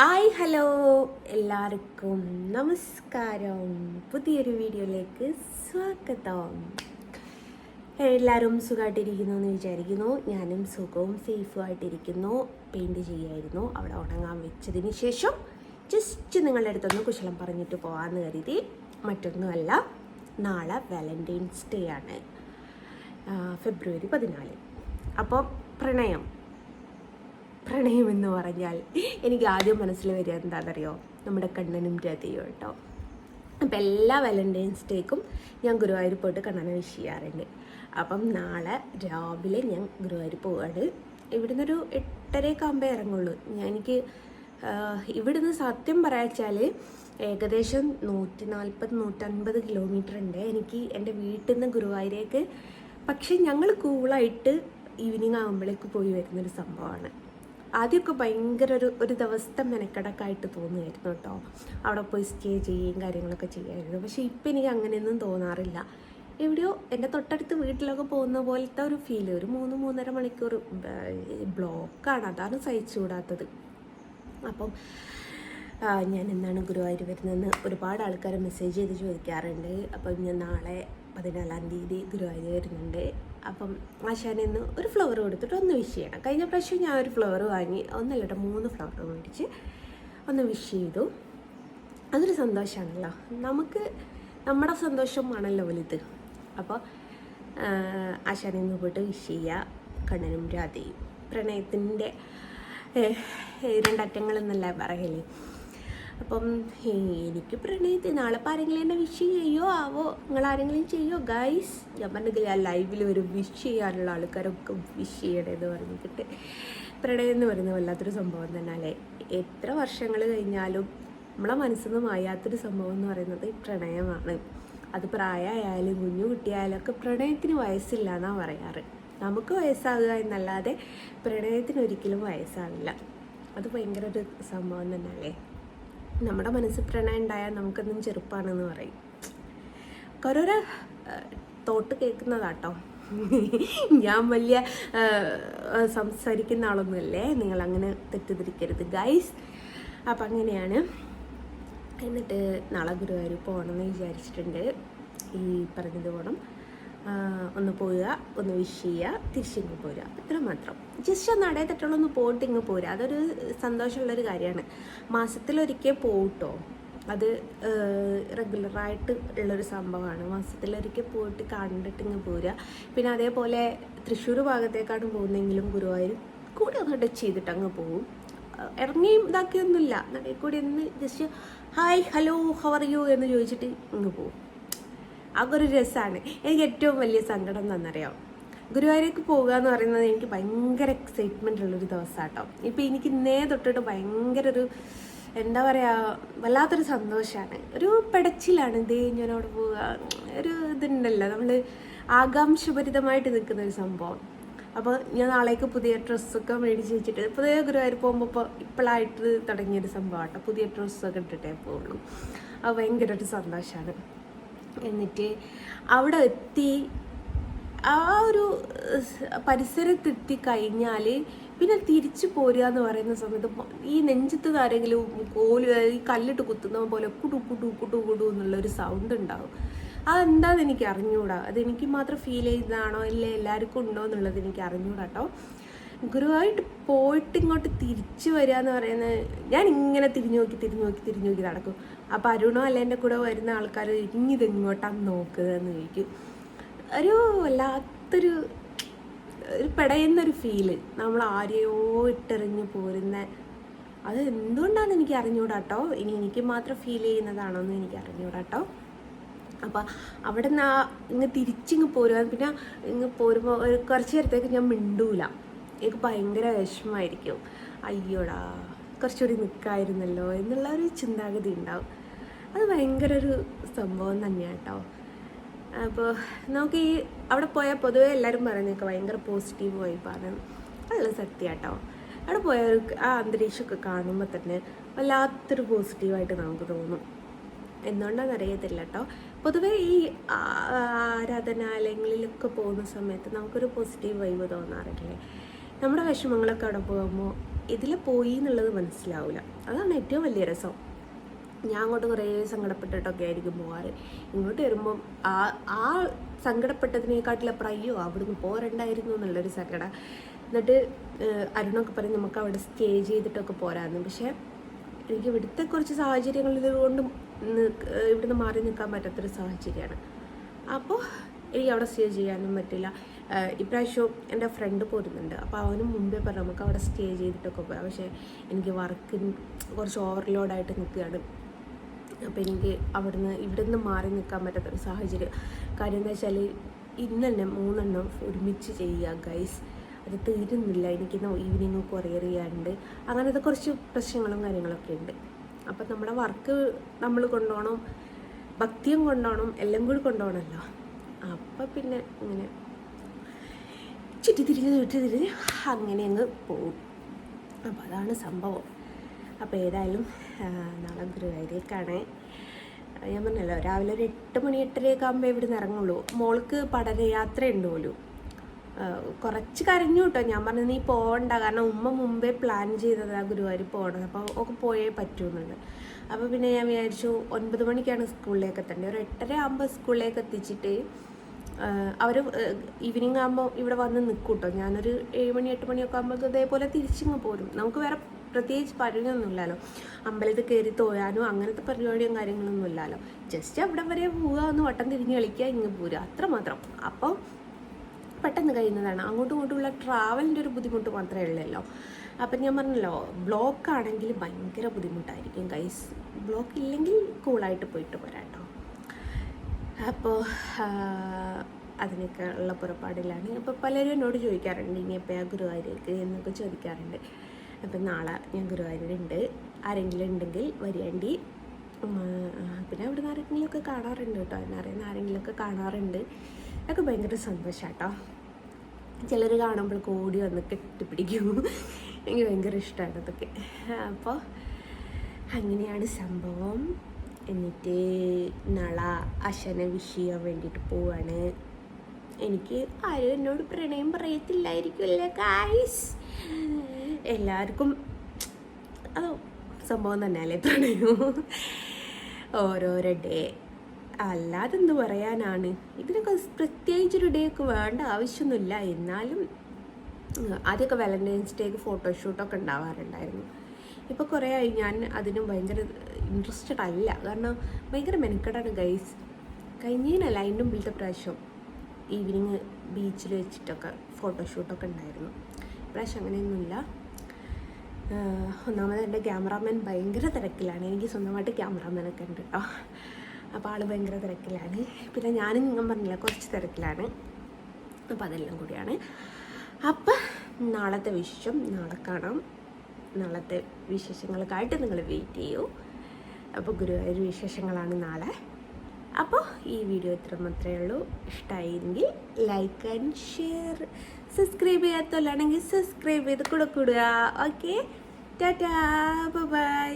Hi hello. എല്ലാവർക്കും നമസ്കാരം. പുതിയൊരു വീഡിയോയിലേക്ക് സ്വാഗതം. എല്ലാവരും സുഖമായിട്ടിരിക്കുന്നു എന്ന് വിചാരിക്കുന്നു. ഞാനും സുഖവും സേഫും ആയിട്ടിരിക്കുന്നു പെയിന്റ് ചെയ്യായിരുന്നു. അവിടെ ഉണങ്ങാൻ വെച്ചതിന് ശേഷം ജസ്റ്റ് നിങ്ങളുടെ അടുത്തൊന്ന് കുശലം പറഞ്ഞിട്ട് പോകാമെന്ന് കരുതി. മറ്റൊന്നുമല്ല നാളെ വാലന്റൈൻസ് ഡേ ആണ്. ഫെബ്രുവരി പതിനാല്. അപ്പോൾ പ്രണയം. പ്രണയം എന്ന് പറഞ്ഞാൽ എനിക്ക് ആദ്യം മനസ്സിൽ വരിക എന്താണെന്നറിയോ? നമ്മുടെ കണ്ണനും രതിയും കേട്ടോ. അപ്പം എല്ലാ വാലന്റൈൻസ് ഡേക്കും ഞാൻ ഗുരുവായൂർ പോയിട്ട് കണ്ണനെ വിഷ് ചെയ്യാറുണ്ട്. അപ്പം നാളെ രാവിലെ ഞാൻ ഗുരുവായൂർ പോവാണ്. ഇവിടുന്ന് ഒരു എട്ടരയൊക്കെ ആകുമ്പോൾ ഇറങ്ങുള്ളൂ. ഞാൻ എനിക്ക് ഇവിടുന്ന് സത്യം പറയാച്ചാൽ ഏകദേശം നൂറ്റി നാൽപ്പത് നൂറ്റൻപത് കിലോമീറ്റർ ഉണ്ട്. എനിക്ക് എന്റെ വീട്ടിൽ നിന്ന് ഗുരുവായൂരേക്ക്. പക്ഷേ ഞങ്ങൾ കൂളായിട്ട് ഈവനിങ് ആകുമ്പോഴേക്ക് പോയി വരുന്നൊരു സംഭവമാണ്. ആദ്യമൊക്കെ ഭയങ്കര ഒരു ഒരു ദിവസത്തെ മെനക്കെടക്കായിട്ട് തോന്നുമായിരുന്നു കേട്ടോ. അവിടെ പോയി സ്റ്റേ ചെയ്യുകയും കാര്യങ്ങളൊക്കെ ചെയ്യുമായിരുന്നു പക്ഷേ ഇപ്പം എനിക്ക് അങ്ങനെയൊന്നും തോന്നാറില്ല. എവിടെയോ എന്റെ തൊട്ടടുത്ത് വീട്ടിലൊക്കെ പോകുന്ന പോലത്തെ ഒരു ഫീൽ ഒരു മൂന്ന് മൂന്നര മണിക്കൂർ ബ്ലോക്കാണ്. അതാണ് സഹിച്ചുകൂടാത്തത്. അപ്പം ഞാൻ എന്നാണ് ഗുരുവായൂർ വരുന്നതെന്ന് ഒരുപാട് ആൾക്കാർ മെസ്സേജ് ചെയ്ത് ചോദിക്കാറുണ്ട്. അപ്പം ഞാൻ നാളെ പതിനാലാം തീയതി ഗുരുവായൂർ വരുന്നുണ്ട്. അപ്പം ആശാനെ ഇന്ന് ഒരു ഫ്ലവർ കൊടുത്തിട്ട് ഒന്ന് വിഷ് ചെയ്യണം. കഴിഞ്ഞ പ്രാവശ്യം ഞാൻ ഒരു ഫ്ലവർ വാങ്ങി ഒന്നല്ല കേട്ടോ മൂന്ന് ഫ്ലവർ മേടിച്ച് ഒന്ന് വിഷ് ചെയ്തു. അതൊരു സന്തോഷമാണല്ലോ നമുക്ക് നമ്മുടെ സന്തോഷമാണല്ലോ വലുത്. അപ്പോൾ ആശാനെ ഇന്ന് പോയിട്ട് വിഷ് ചെയ്യുക കണ്ണനും രാധയും പ്രണയത്തിന്റെ രണ്ടറ്റങ്ങൾ എന്നല്ല പറയൽ. അപ്പം എനിക്ക് പ്രണയത്തിൽ നാളെ ഇപ്പം ആരെങ്കിലും എന്നെ വിഷ് ചെയ്യോ ആവോ? നിങ്ങൾ ആരെങ്കിലും ചെയ്യോ ഗൈസ് ഞാൻ പറഞ്ഞെങ്കിൽ ആ ലൈവിൽ ഒരു വിഷ് ചെയ്യാനുള്ള ആൾക്കാരൊക്കെ വിഷ് ചെയ്യണേ എന്ന് പറഞ്ഞിട്ട്. പ്രണയം എന്ന് പറയുന്നത് വല്ലാത്തൊരു സംഭവം തന്നെ അല്ലേ? എത്ര വർഷങ്ങൾ കഴിഞ്ഞാലും നമ്മളെ മനസ്സിൽ നിന്ന് മായാത്തൊരു സംഭവം എന്ന് പറയുന്നത് പ്രണയമാണ്. അത് പ്രായമായാലും കുഞ്ഞു കുട്ടിയായാലും ഒക്കെ പ്രണയത്തിന് വയസ്സില്ല എന്നാണ് പറയാറ്. നമുക്ക് വയസ്സാകുക എന്നല്ലാതെ പ്രണയത്തിന് ഒരിക്കലും വയസ്സാവില്ല. അത് ഭയങ്കര ഒരു സംഭവം തന്നെ അല്ലേ? നമ്മുടെ മനസ്സിൽ പ്രണയം ഉണ്ടായാൽ നമുക്കെന്നും ചെറുപ്പാണെന്ന് പറയും. ഓരോരോ തോട്ട് കേൾക്കുന്നതാട്ടോ. ഞാൻ വലിയ സംസാരിക്കുന്ന ആളൊന്നുമല്ലേ? നിങ്ങൾ അങ്ങനെ തെറ്റിദ്ധരിക്കരുത്. ഗൈസ് അപ്പം അങ്ങനെയാണ്. എന്നിട്ട് നാളെ ഗുരുവായൂർ പോകണമെന്ന് വിചാരിച്ചിട്ടുണ്ട്. ഈ പറഞ്ഞത് പോകണം ഒന്ന് പോവുക ഒന്ന് വിഷ് ചെയ്യുക തിരിച്ചിങ്ങ് പോരുക. ഇത്ര മാത്രം. ജസ്റ്റ് ഒന്ന് അടയെ തട്ടുള്ളൊന്ന് പോയിട്ട് ഇങ്ങ് പോരുക. അതൊരു സന്തോഷമുള്ളൊരു കാര്യമാണ്. മാസത്തിലൊരിക്കൽ പോകട്ടോ അത് റെഗുലറായിട്ട് ഉള്ളൊരു സംഭവമാണ്. മാസത്തിലൊരിക്കൽ പോയിട്ട് കണ്ടിട്ട് ഇങ്ങ് പോരുക. പിന്നെ അതേപോലെ തൃശ്ശൂർ ഭാഗത്തേക്കാണ് പോകുന്നതെങ്കിലും ഗുരുവായൂർ കൂടെ ഒന്ന് ടച്ച് ചെയ്തിട്ട് അങ്ങ് പോകും ഇറങ്ങിയും ഇതാക്കിയൊന്നുമില്ല. നടയിൽ കൂടി ഒന്ന് just hi hello how are you എന്ന് ചോദിച്ചിട്ട് ഇങ്ങ് പോകും അതൊക്കെ ഒരു രസമാണ് എനിക്ക് ഏറ്റവും വലിയ സങ്കടം എന്താണെന്നറിയാം ഗുരുവായൂരേക്ക് പോകുക എന്ന് പറയുന്നത് എനിക്ക് ഭയങ്കര എക്സൈറ്റ്മെന്റ് ഉള്ളൊരു ദിവസമാട്ടോ ഇപ്പം എനിക്ക് ഇന്നേ തൊട്ടിട്ട് ഭയങ്കര ഒരു എന്താ പറയുക വല്ലാത്തൊരു സന്തോഷമാണ് ഒരു പെടച്ചിലാണ്. ഇതേ ഞാൻ അവിടെ പോവുക ഒരു ഇതുണ്ടല്ലോ നമ്മൾ ആകാംക്ഷഭരിതമായിട്ട് നിൽക്കുന്ന ഒരു സംഭവം. അപ്പോൾ ഞാൻ നാളേക്ക് പുതിയ ഡ്രസ്സൊക്കെ മേടിച്ച് വെച്ചിട്ട് പുതിയ ഗുരുവായൂർ പോകുമ്പോൾ ഇപ്പോൾ ഇപ്പോഴായിട്ട് തുടങ്ങിയൊരു സംഭവമാട്ടോ പുതിയ ഡ്രസ്സൊക്കെ ഇട്ടിട്ടേ പോകുള്ളൂ അത് ഭയങ്കര ഒരു സന്തോഷമാണ് എന്നിട്ട് അവിടെ എത്തി. ആ ഒരു പരിസരത്തെത്തി കഴിഞ്ഞാൽ പിന്നെ തിരിച്ചു പോരുക എന്ന് പറയുന്ന സമയത്ത് ഈ നെഞ്ചത്ത് ആരെങ്കിലും കോൽ ഈ കല്ലിട്ട് കുത്തുന്ന പോലെ കുടു കുടു കുടു കുടു എന്നുള്ളൊരു സൗണ്ട് ഉണ്ടാവും. അതെന്താണെന്ന് എനിക്ക് അറിഞ്ഞുകൂടാ അതെനിക്ക് മാത്രം ഫീൽ ചെയ്തതാണോ? ഇല്ലേ? എല്ലാവർക്കും ഉണ്ടോ എന്നുള്ളത് എനിക്ക് അറിഞ്ഞൂടാ കേട്ടോ ഗുരുവായിട്ട് പോയിട്ട് ഇങ്ങോട്ട് തിരിച്ചു വരിക എന്ന് പറയുന്നത് ഞാൻ ഇങ്ങനെ തിരിഞ്ഞു നോക്കി തിരിഞ്ഞു നോക്കി തിരിഞ്ഞു നോക്കി നടക്കും. അപ്പോൾ അരുണോ അല്ല എന്റെ കൂടെ വരുന്ന ആൾക്കാർ ഇനിയിത് ഇങ്ങോട്ടാണ് നോക്കുക എന്ന് ചോദിക്കും. ഒരു വല്ലാത്തൊരു ഒരു പെടയുന്നൊരു ഫീൽ നമ്മൾ ആരെയോ ഇട്ടെറിഞ്ഞ് പോരുന്ന അത് എന്തുകൊണ്ടാണെന്ന് എനിക്ക് അറിഞ്ഞുകൂടാട്ടോ ഇനി എനിക്ക് മാത്രം ഫീൽ ചെയ്യുന്നതാണോ എന്ന് എനിക്ക് അറിഞ്ഞുകൂടാട്ടോ അപ്പോൾ അവിടെ നിന്ന് ഇങ്ങ് തിരിച്ചിങ്ങ് പോരുക പിന്നെ ഇങ്ങ് പോരുമ്പോൾ ഒരു കുറച്ച് നേരത്തേക്ക് ഞാൻ മിണ്ടൂല. എനിക്ക് ഭയങ്കര വിഷമമായിരിക്കും. അയ്യോടാ കുറച്ചുകൂടി നിൽക്കായിരുന്നല്ലോ എന്നുള്ള ഒരു ചിന്താഗതി ഉണ്ടാവും. അത് ഭയങ്കര ഒരു സംഭവം തന്നെയാണ് കേട്ടോ അപ്പോൾ നമുക്ക് ഈ അവിടെ പോയാൽ പൊതുവേ എല്ലാവരും പറയുന്നതൊക്കെ ഭയങ്കര പോസിറ്റീവ് വൈബാണ് അതുള്ള സത്യം കേട്ടോ അവിടെ പോയാൽ ആ അന്തരീക്ഷമൊക്കെ കാണുമ്പോൾ തന്നെ വല്ലാത്തൊരു പോസിറ്റീവായിട്ട് നമുക്ക് തോന്നും. എന്തുകൊണ്ടാണെന്ന് അറിയത്തില്ല കേട്ടോ പൊതുവേ ഈ ആരാധനാലയങ്ങളിലൊക്കെ പോകുന്ന സമയത്ത് നമുക്കൊരു പോസിറ്റീവ് വൈബ് തോന്നാറില്ലേ? നമ്മുടെ വിഷമങ്ങളൊക്കെ അവിടെ പോകുമ്പോൾ ഇതിൽ പോയി എന്നുള്ളത് മനസ്സിലാവില്ല അതാണ് ഏറ്റവും വലിയ രസം. ഞാൻ അങ്ങോട്ട് കുറേ സങ്കടപ്പെട്ടിട്ടൊക്കെ ആയിരിക്കും പോകാറ് ഇങ്ങോട്ട് വരുമ്പം ആ ആ സങ്കടപ്പെട്ടതിനേക്കാട്ടിലപ്പുറം അയ്യോ അവിടുന്ന് പോരണ്ടായിരുന്നു എന്നുള്ളൊരു സങ്കടം. എന്നിട്ട് അരുണൊക്കെ പറയും നമുക്ക് അവിടെ സ്റ്റേ ചെയ്തിട്ടൊക്കെ പോരായിരുന്നു പക്ഷേ എനിക്ക് ഇവിടുത്തെ കുറച്ച് സാഹചര്യങ്ങളിൽ കൊണ്ടും ഇവിടുന്ന് മാറി നിൽക്കാൻ പറ്റാത്തൊരു സാഹചര്യമാണ്. അപ്പോൾ എനിക്ക് അവിടെ സ്റ്റേ ചെയ്യാനും പറ്റില്ല. ഇപ്രാവശ്യം എന്റെ ഫ്രണ്ട് പോരുന്നുണ്ട്. അപ്പോൾ അവനും മുമ്പേ പറഞ്ഞു നമുക്ക് അവിടെ സ്റ്റേ ചെയ്തിട്ടൊക്കെ പോകാം പക്ഷേ എനിക്ക് വർക്ക് കുറച്ച് ഓവർലോഡായിട്ട് നിൽക്കുകയാണ്. അപ്പോൾ എനിക്ക് അവിടുന്ന് ഇവിടുന്ന് മാറി നിൽക്കാൻ പറ്റാത്തൊരു സാഹചര്യം. കാര്യം എന്താ വെച്ചാൽ ഇന്നലെ മൂന്നെണ്ണം ഒരുമിച്ച് ചെയ്യുക ഗൈസ് അത് തീരുന്നില്ല. എനിക്ക് ഈവനിങ് കൊറിയർ ചെയ്യാനുണ്ട്. അങ്ങനത്തെ കുറച്ച് പ്രശ്നങ്ങളും കാര്യങ്ങളൊക്കെ ഉണ്ട്. അപ്പം നമ്മുടെ വർക്ക് നമ്മൾ കൊണ്ടുപോകണം ഭക്തിയും കൊണ്ടുപോകണം എല്ലാം കൂടി കൊണ്ടുപോകണമല്ലോ അപ്പം പിന്നെ ഇങ്ങനെ ചുറ്റി തിരിഞ്ഞ് ചുറ്റി തിരിഞ്ഞ് അങ്ങനെ അങ്ങ് പോകും അപ്പോൾ അതാണ് സംഭവം. അപ്പോൾ ഏതായാലും നാളെ ഗുരുവായൂരേക്കാണ്. ഞാൻ പറഞ്ഞല്ലോ രാവിലെ ഒരു എട്ട് മണി എട്ടരയൊക്കെ ആകുമ്പോൾ ഇവിടെ നിന്ന് ഇറങ്ങുള്ളൂ. മോൾക്ക് പഠനയാത്ര ഉണ്ട് കുറച്ച് കരഞ്ഞു കേട്ടോ. ഞാൻ പറഞ്ഞു നീ പോകണ്ട കാരണം ഉമ്മ മുമ്പേ പ്ലാൻ ചെയ്തതാ ഗുരുവായൂർ പോകണത് അപ്പോൾ ഒക്കെ പോയേ പറ്റുമെന്നുണ്ട് അപ്പോൾ പിന്നെ ഞാൻ വിചാരിച്ചു ഒൻപത് മണിക്കാണ് സ്കൂളിലേക്ക് എത്തേണ്ടത്. ഒരു എട്ടര ആകുമ്പോൾ സ്കൂളിലേക്ക് എത്തിച്ചിട്ട് അവർ ഈവനിങ് ആകുമ്പോൾ ഇവിടെ വന്ന് നിൽക്കും കേട്ടോ ഞാനൊരു ഏഴ് മണി എട്ട് മണിയൊക്കെ ആകുമ്പോൾ ഇതേപോലെ തിരിച്ചിങ്ങ് പോരും. നമുക്ക് വേറെ പ്രത്യേകിച്ച് പരിപാടിയൊന്നുമില്ലല്ലോ. അമ്പലത്തിൽ കയറി തോയാനോ അങ്ങനത്തെ പരിപാടിയും കാര്യങ്ങളൊന്നും ഇല്ലല്ലോ. ജസ്റ്റ് അവിടെ വരെ പോവുക ഒന്ന് വട്ടം തിരിഞ്ഞ് കളിക്കുക ഇങ്ങ് പോരുക. അത്രമാത്രം അപ്പം പെട്ടെന്ന് കഴിയുന്നതാണ്. അങ്ങോട്ടും ഇങ്ങോട്ടുമുള്ള ട്രാവലിന്റെ ഒരു ബുദ്ധിമുട്ട് മാത്രമേ ഉള്ളല്ലോ. അപ്പം ഞാൻ പറഞ്ഞല്ലോ ബ്ലോക്ക് ആണെങ്കിൽ ഭയങ്കര ബുദ്ധിമുട്ടായിരിക്കും. ഗൈസ് ബ്ലോക്ക് ഇല്ലെങ്കിൽ കൂളായിട്ട് പോയിട്ട് കേട്ടോ അപ്പോൾ അതിനൊക്കെ ഉള്ള പുറപ്പാടിലാണ്. അപ്പോൾ പലരും എന്നോട് ചോദിക്കാറുണ്ട് ഇനി എപ്പോഴാണ് ഗുരുവായൂരേക്ക് എന്നൊക്കെ ചോദിക്കാറുണ്ട്. അപ്പം നാളെ ഞാൻ ഗുരുവായൂരുണ്ട്. ആരെങ്കിലും ഉണ്ടെങ്കിൽ വരികണ്ടി പിന്നെ അവിടെ നിന്ന് ആരെങ്കിലുമൊക്കെ കാണാറുണ്ട് കേട്ടോ. എന്നെ അറിയുന്ന ആരെങ്കിലുമൊക്കെ കാണാറുണ്ട്. അതൊക്കെ ഭയങ്കര സന്തോഷാട്ടോ. ചിലർ കാണുമ്പോൾ ഓടി വന്ന് കെട്ടിപ്പിടിക്കും. എനിക്ക് ഭയങ്കര ഇഷ്ടമാണ് അതൊക്കെ. അപ്പോൾ അങ്ങനെയാണ് സംഭവം. എന്നിട്ട് നള അശനെ വിഷ് ചെയ്യാൻ വേണ്ടിയിട്ട് പോവാണ്. എനിക്ക് ആരും എന്നോട് പ്രണയം പറയത്തില്ലായിരിക്കുമല്ലേ കായ്സ് എല്ലാവർക്കും അത് സംഭവം തന്നെയല്ലേ പ്രണയം? ഓരോരോ ഡേ അല്ലാതെ എന്ത് പറയാനാണ്? ഇതിനൊക്കെ പ്രത്യേകിച്ചൊരു ഡേ ഒക്കെ വേണ്ട ആവശ്യമൊന്നുമില്ല. എന്നാലും ആദ്യമൊക്കെ വാലന്റൈൻസ് ഡേക്ക് ഫോട്ടോഷൂട്ടൊക്കെ ഉണ്ടാവാറുണ്ടായിരുന്നു. ഇപ്പോൾ കുറേ ആയി. ഞാൻ അതിനും ഭയങ്കര ഇൻട്രസ്റ്റഡ് അല്ല. കാരണം ഭയങ്കര മെനക്കെടാണ് ഗൈസ് കഴിഞ്ഞതിനല്ല അതിന്റെ മുമ്പിലത്തെ പ്രാവശ്യം ഈവനിങ് ബീച്ചിൽ വെച്ചിട്ടൊക്കെ ഫോട്ടോഷൂട്ടൊക്കെ ഉണ്ടായിരുന്നു ഇപ്രാവശ്യം അങ്ങനെയൊന്നുമില്ല. ഒന്നാമത് എന്റെ ക്യാമറാമാൻ ഭയങ്കര തിരക്കിലാണ്. എനിക്ക് സ്വന്തമായിട്ട് ക്യാമറാമാനൊക്കെ ഉണ്ട് കേട്ടോ അപ്പോൾ ആൾ ഭയങ്കര തിരക്കിലാണ്. പിന്നെ ഞാനും ഞാൻ പറഞ്ഞില്ല കുറച്ച് തിരക്കിലാണ്. അപ്പോൾ അതെല്ലാം കൂടിയാണ്. അപ്പം നാളത്തെ വിശേഷം നാളെ കാണാം. നാളത്തെ വിശേഷങ്ങൾക്കായിട്ട് നിങ്ങൾ വെയിറ്റ് ചെയ്യൂ. അപ്പോൾ ഗുരുവായൂർ വിശേഷങ്ങളാണ് നാളെ. അപ്പോൾ ഈ വീഡിയോ ഇത്ര മാത്രമേ ഉള്ളൂ. ഇഷ്ടമായെങ്കിൽ ലൈക്ക് ആൻഡ് ഷെയർ സബ്സ്ക്രൈബ് ചെയ്യാത്തല്ലാണെങ്കിൽ സബ്സ്ക്രൈബ് ചെയ്ത് കൂടെ കൂടുക. Okay tata bye